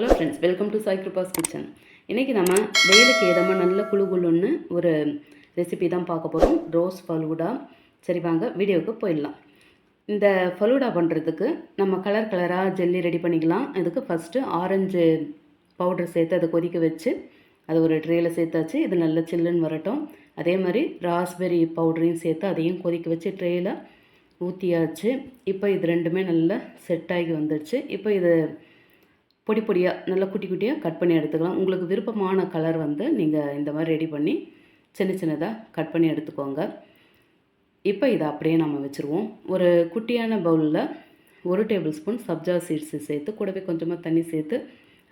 Hello friends welcome to Sai Kiruba's kitchen இன்றைக்கி நம்ம வெயிலுக்கு ஏதமாக நல்ல குழு குழுன்னு ஒரு ரெசிபி தான் பார்க்க போகிறோம் ரோஸ் ஃபலூடா சரி வாங்க வீடியோவுக்கு போயிடலாம். இந்த ஃபலூடா பண்ணுறதுக்கு நம்ம கலர் கலராக ஜெல்லி ரெடி பண்ணிக்கலாம். இதுக்கு ஃபஸ்ட்டு ஆரஞ்சு பவுடர் சேர்த்து அதை கொதிக்க வச்சு அது ஒரு ட்ரேயில் சேர்த்தாச்சு. இது நல்ல சில்லுன்னு வரட்டும். அதே மாதிரி ராஸ்பெரி பவுடரையும் சேர்த்து அதையும் கொதிக்க வச்சு ட்ரேயில் ஊற்றியாச்சு இப்போ இது ரெண்டுமே நல்லா செட் ஆகி வந்துடுச்சு இப்போ இது பொடி பொடியாக நல்லா குட்டி குட்டியாக கட் பண்ணி எடுத்துக்கலாம். உங்களுக்கு விருப்பமான கலர் வந்து நீங்கள் இந்த மாதிரி ரெடி பண்ணி சின்ன சின்னதாக கட் பண்ணி எடுத்துக்கோங்க. இப்போ இதை அப்படியே நம்ம வச்சுருவோம். ஒரு குட்டியான பவுலில் ஒரு டேபிள் ஸ்பூன் சப்ஜா சீட்ஸு சேர்த்து கூடவே கொஞ்சமாக தண்ணி சேர்த்து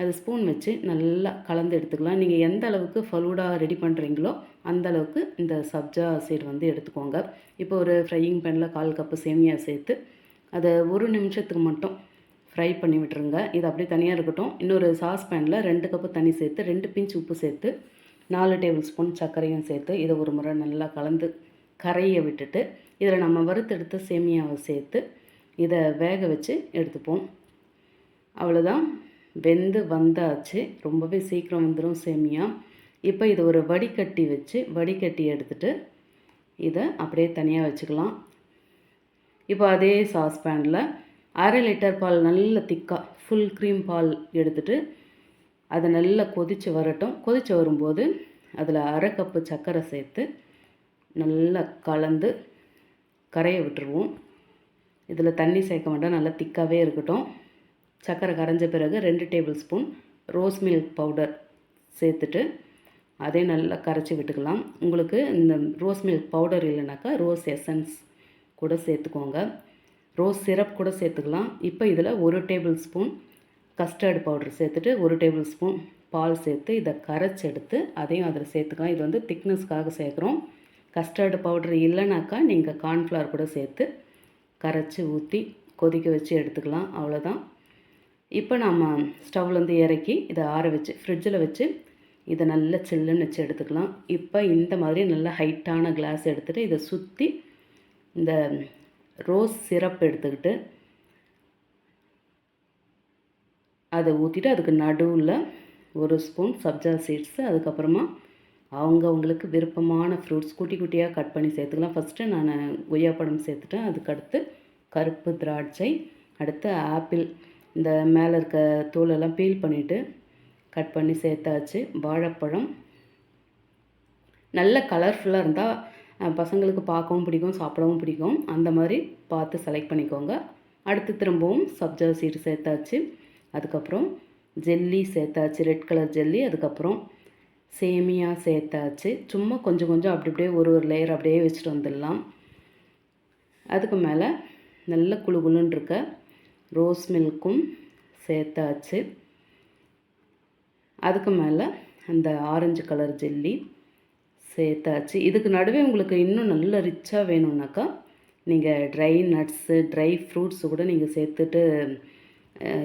அது ஸ்பூன் வச்சு நல்லா கலந்து எடுத்துக்கலாம். நீங்கள் எந்த அளவுக்கு ஃபலூடாக ரெடி பண்ணுறீங்களோ அந்த அளவுக்கு இந்த சப்ஜா சீட் வந்து எடுத்துக்கோங்க. இப்போ ஒரு ஃப்ரையிங் பேனில் கால் கப்பு சேமியா சேர்த்து அதை ஒரு நிமிஷத்துக்கு மட்டும் ஃப்ரை பண்ணி விட்டுருங்க. இது அப்படியே தனியாக இருக்கட்டும். இன்னொரு சாஸ் பேனில் ரெண்டு கப்பு தண்ணி சேர்த்து ரெண்டு பிஞ்ச் உப்பு சேர்த்து நாலு டேபிள் ஸ்பூன் சர்க்கரையும் சேர்த்து இதை ஒரு முறை நல்லா கலந்து கரையை விட்டுட்டு இதில் நம்ம வறுத்தெடுத்த சேமியாவை சேர்த்து இதை வேக வச்சு எடுத்துப்போம். அவ்வளோதான் வெந்து வந்தாச்சு. ரொம்பவே சீக்கிரம் வந்துடும் சேமியா. இப்போ இது ஒரு வடிகட்டி வச்சு வடிகட்டி எடுத்துட்டு இதை அப்படியே தனியாக வச்சுக்கலாம். இப்போ அதே சாஸ்பேனில் அரை லிட்டர் பால் நல்ல திக்காக ஃபுல் க்ரீம் பால் எடுத்துட்டு அதை நல்லா கொதித்து வரட்டும். கொதித்து வரும்போது அதில் அரை கப்பு சர்க்கரை சேர்த்து நல்லா கலந்து கரைய விட்டுருவோம். இதில் தண்ணி சேர்க்க வேண்டாம் நல்லா திக்காகவே இருக்கட்டும். சர்க்கரை கரைஞ்ச பிறகு ரெண்டு tablespoon rose milk powder சேர்த்துட்டு அதையும் நல்லா கரைச்சி விட்டுக்கலாம். உங்களுக்கு இந்த ரோஸ் மில்க் பவுடர் இல்லைனாக்கா ரோஸ் எசன்ஸ் கூட சேர்த்துக்கோங்க. ரோஸ் சிரப் கூட சேர்த்துக்கலாம். இப்போ இதில் ஒரு டேபிள் ஸ்பூன் கஸ்டர்டு பவுடர் சேர்த்துட்டு ஒரு டேபிள் ஸ்பூன் பால் சேர்த்து இதை கரைச்சி எடுத்து அதையும் அதில் சேர்த்துக்கலாம். இது வந்து திக்னஸ்க்காக சேர்க்குறோம். கஸ்டர்டு பவுடர் இல்லைனாக்கா நீங்கள் கார்ன்ஃப்ளவர் கூட சேர்த்து கரைச்சி ஊற்றி கொதிக்க வச்சு எடுத்துக்கலாம். அவ்வளோதான் இப்போ நம்ம ஸ்டவ்லேருந்து இறக்கி இதை ஆற வச்சு ஃப்ரிட்ஜில் வச்சு இதை நல்லா சில்லுன்னு வச்சு எடுத்துக்கலாம். இப்போ இந்த மாதிரி நல்ல ஹைட்டான கிளாஸ் எடுத்துகிட்டு இதை சுற்றி இந்த ரோஸ் சிரப் எடுத்துக்கிட்டு அதை ஊற்றிட்டு அதுக்கு நடுவில் ஒரு ஸ்பூன் சப்ஜா சீட்ஸு அதுக்கப்புறமா அவங்கவுங்களுக்கு விருப்பமான ஃப்ரூட்ஸ் குட்டி குட்டியாக கட் பண்ணி சேர்த்துக்கலாம். ஃபஸ்ட்டு நான் கொய்யாப்பழம் சேர்த்துட்டேன். அதுக்கடுத்து கருப்பு திராட்சை அடுத்து ஆப்பிள் இந்த மேலே இருக்க தோலெல்லாம் பீல் பண்ணிவிட்டு கட் பண்ணி சேர்த்தாச்சு. வாழைப்பழம் நல்ல கலர்ஃபுல்லாக இருந்தால் பசங்களுக்கு பார்க்கவும் பிடிக்கும் சாப்பிடவும் பிடிக்கும். அந்த மாதிரி பார்த்து செலக்ட் பண்ணிக்கோங்க. அடுத்து திரும்பவும் சப்ஜா சீடு சேர்த்தாச்சு. அதுக்கப்புறம் ஜெல்லி சேர்த்தாச்சு. ரெட் கலர் ஜெல்லி அதுக்கப்புறம் சேமியா சேர்த்தாச்சு. சும்மா கொஞ்சம் கொஞ்சம் அப்படி அப்படியே ஒரு ஒரு லேயர் அப்படியே வச்சுட்டு வந்துடலாம். அதுக்கு மேலே நல்ல குழு குழுன்னு இருக்க ரோஸ் மில்க்கும் சேர்த்தாச்சு. அதுக்கு மேலே அந்த ஆரஞ்சு கலர் ஜெல்லி சேர்த்தாச்சு. இதுக்கு நடுவே உங்களுக்கு இன்னும் நல்ல ரிச்சாக வேணும்னாக்கா நீங்கள் ட்ரை நட்ஸு ட்ரை ஃப்ரூட்ஸு கூட நீங்கள் சேர்த்துட்டு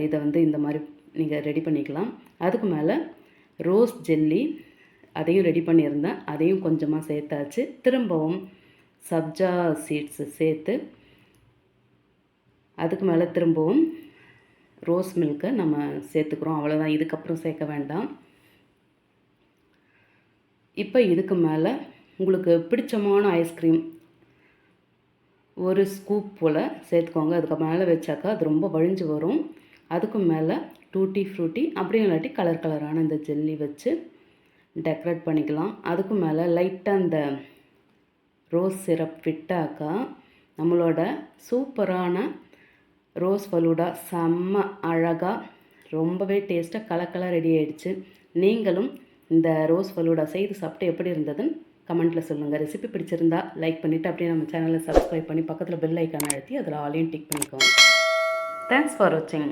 இதை வந்து இந்த மாதிரி நீங்கள் ரெடி பண்ணிக்கலாம். அதுக்கு மேலே ரோஸ் ஜெல்லி அதையும் ரெடி பண்ணியிருந்தேன். அதையும் கொஞ்சமாக சேர்த்தாச்சு. திரும்பவும் சப்ஜா சீட்ஸு சேர்த்து அதுக்கு மேலே திரும்பவும் ரோஸ் மில்க்கை நம்ம சேர்த்துக்கிறோம். அவ்வளோதான் இதுக்கப்புறம் சேர்க்க வேண்டாம். இப்போ இதுக்கு மேலே உங்களுக்கு பிடிச்சமான ஐஸ்கிரீம் ஒரு ஸ்கூப் போல் சேர்த்துக்கோங்க. அதுக்கு மேலே வச்சாக்கா அது ரொம்ப வழிஞ்சு வரும். அதுக்கு மேலே டூட்டி ஃப்ரூட்டி அப்படி இல்லாட்டி கலர் கலரான இந்த ஜெல்லி வச்சு டெக்கரேட் பண்ணிக்கலாம். அதுக்கு மேலே லைட்டாக இந்த ரோஸ் சிரப் விட்டாக்கா நம்மளோட சூப்பரான ரோஸ் ஃபலூடா செம்ம அழகாக ரொம்பவே டேஸ்ட்டாக கலக்கலாக ரெடி ஆகிடுச்சு நீங்களும் இந்த ரோஸ் ஃபலூடா செய்து சாப்பிட்டு எப்படி இருந்ததுன்னு கமெண்ட்டில் சொல்லுங்கள் ரெசிபி பிடிச்சிருந்தா லைக் பண்ணிவிட்டு அப்படியே நம்ம சேனலை சப்ஸ்கிரைப் பண்ணி பக்கத்தில் பெல் ஐக்கான அழுத்தி அதில் ஆலையும் டிக் பண்ணிக்கோங்க. தேங்க்ஸ் ஃபார் வாட்சிங்